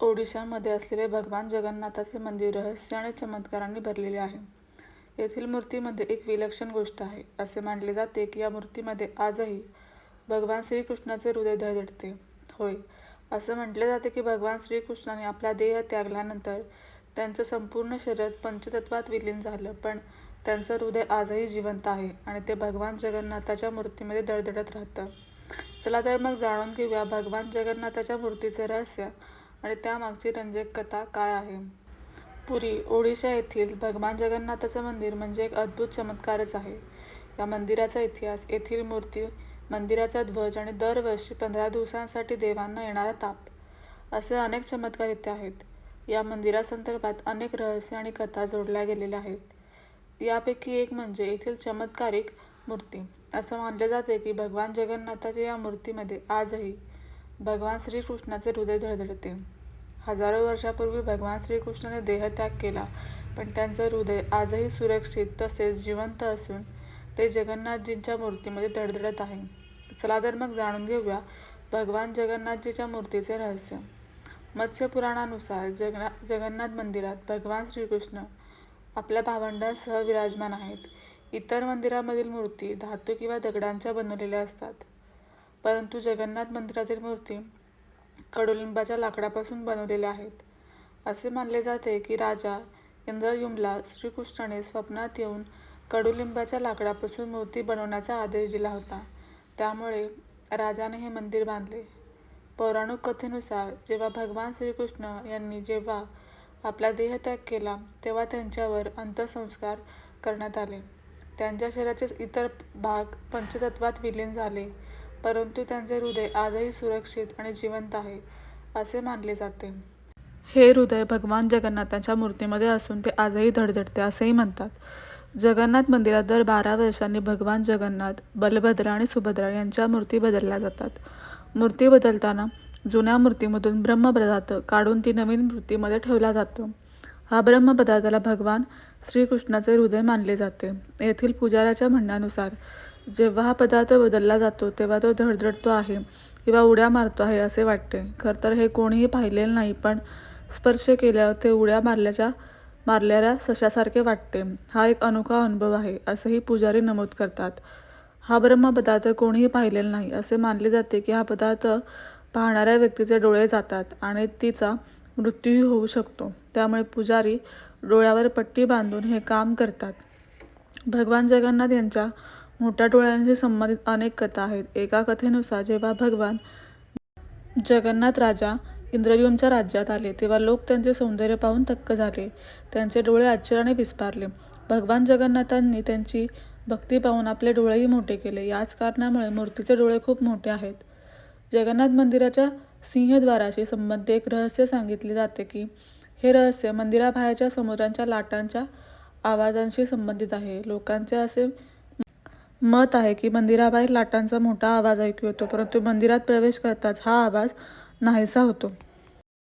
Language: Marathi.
ओडिशामध्ये असलेले भगवान जगन्नाथाचे मंदिर रहस्य आणि चमत्कारांनी भरलेले आहे. येथील मूर्तीमध्ये एक विलक्षण गोष्ट आहे. असे मानले जाते की या मूर्तीमध्ये आजही भगवान श्रीकृष्णाचे हृदय धडधडते. होय, असं म्हटले जाते की भगवान श्रीकृष्णाने आपला देह त्यागल्यानंतर त्यांचं संपूर्ण शरीर पंचतत्वात विलीन झालं पण त्यांचं हृदय आजही जिवंत आहे आणि ते भगवान जगन्नाथाच्या मूर्तीमध्ये धडधडत राहतं. चला तर मग जाणून घेऊया भगवान जगन्नाथाच्या मूर्तीचे रहस्य आणि त्यामागची रंजक कथा काय आहे. पुरी, ओडिशा येथील भगवान जगन्नाथाचं मंदिर म्हणजे एक अद्भुत चमत्कारच आहे. या मंदिराचा इतिहास, येथील मूर्ती, मंदिराचा ध्वज आणि दरवर्षी पंधरा दिवसांसाठी देवांना येणारा ताप असे अनेक चमत्कार इथे आहेत. या मंदिरासंदर्भात अनेक रहस्य आणि कथा जोडल्या गेलेल्या आहेत. यापैकी एक म्हणजे येथील चमत्कारिक मूर्ती. असं मानले जाते की भगवान जगन्नाथाच्या या मूर्तीमध्ये आजही भगवान श्रीकृष्णाचे हृदय धडधडते. हजारो वर्षापूर्वी भगवान श्रीकृष्णाने देहत्याग केला पण त्यांचं हृदय आजही सुरक्षित तसेच जिवंत असून ते जगन्नाथजींच्या मूर्तीमध्ये धडधडत आहे. चला तर मग जाणून घेऊया भगवान जगन्नाथजीच्या मूर्तीचे रहस्य. मत्स्य पुराणानुसार जगन्नाथ मंदिरात भगवान श्रीकृष्ण आपल्या भावंडांसह विराजमान आहेत. इतर मंदिरामधील मूर्ती धातू किंवा दगडांच्या बनवलेल्या असतात. परंतु जगन्नाथ मंदिरातील मूर्ती कडुलिंबाच्या लाकडापासून बनवलेल्या आहेत. असे मानले जाते की राजा इंद्रयुमला श्रीकृष्णाने स्वप्नात येऊन कडुलिंबाच्या लाकडापासून मूर्ती बनवण्याचा आदेश दिला होता. त्यामुळे राजाने हे मंदिर बांधले. पौराणिक कथेनुसार जेव्हा भगवान श्रीकृष्ण यांनी जेव्हा आपला देहत्याग केला तेव्हा त्यांच्यावर अंत्यसंस्कार करण्यात आले. त्यांच्या शरीराचे इतर भाग पंचतत्वात विलीन झाले परंतु त्यांचे हृदय आजही सुरक्षित आणि जिवंत आहे असे मानले जाते. हे हृदय भगवान जगन्नाथांच्या मूर्तीमध्ये असून ते आजही धडधडते असेही म्हणतात. जगन्नाथ मंदिरात दर बारा वर्षांनी भगवान जगन्नाथ, बलभद्र आणि सुभद्रा यांच्या मूर्ती बदलल्या जातात. मूर्ती बदलताना जुन्या मूर्तीमधून ब्रह्मपदार्थ काढून ती नवीन मूर्तीमध्ये ठेवला जातो. हा ब्रह्मपदार्थाला भगवान श्रीकृष्णाचे हृदय मानले जाते. येथील पुजाऱ्याच्या म्हणण्यानुसार जेव्हा हा पदार्थ बदलला जातो तेव्हा तो धडधडतो आहे किंवा उड्या मारतो आहे असे वाटते. खरं तर हे कोणीही पाहिलेलं नाही पण स्पर्श केल्यावर ते उड्या मारल्याच्या मारल्याला सशासारखे वाटते. हा एक अनोखा अनुभव आहे असंही पुजारी नमूद करतात. हा ब्रह्मपदार्थ कोणीही पाहिलेला नाही. असे मानले जाते की हा पदार्थ पाहणाऱ्या व्यक्तीचे डोळे जातात आणि तिचा मृत्यूही होऊ शकतो. त्यामुळे पुजारी डोळ्यावर पट्टी बांधून हे काम करतात. भगवान जगन्नाथ यांच्या मोठ्या डोळ्यांशी संबंधित अनेक कथा आहेत. एका कथेनुसार जेव्हा भगवान जगन्नाथ राजा इंद्रयुमच्या राज्यात आले तेव्हा लोक त्यांचे सौंदर्य पाहून थक्क झाले. त्यांचे डोळे आश्चर्याने विस्पारले भगवान जगन्नाथांनी त्यांची भक्ती पाहून आपले डोळेही मोठे केले. याच कारणामुळे मूर्तीचे डोळे खूप मोठे आहेत. जगन्नाथ मंदिराच्या सिंहद्वाराशी संबंधित एक रहस्य सांगितले जाते की हे रहस्य मंदिराबाहेरच्या समुद्रांच्या लाटांच्या आवाजांशी संबंधित आहे. लोकांचे असे मत आहे की मंदिराबाहेर लाटांचा मोठा आवाज ऐकू येतो परंतु मंदिरात प्रवेश करताच हा आवाज नाहीसा होतो.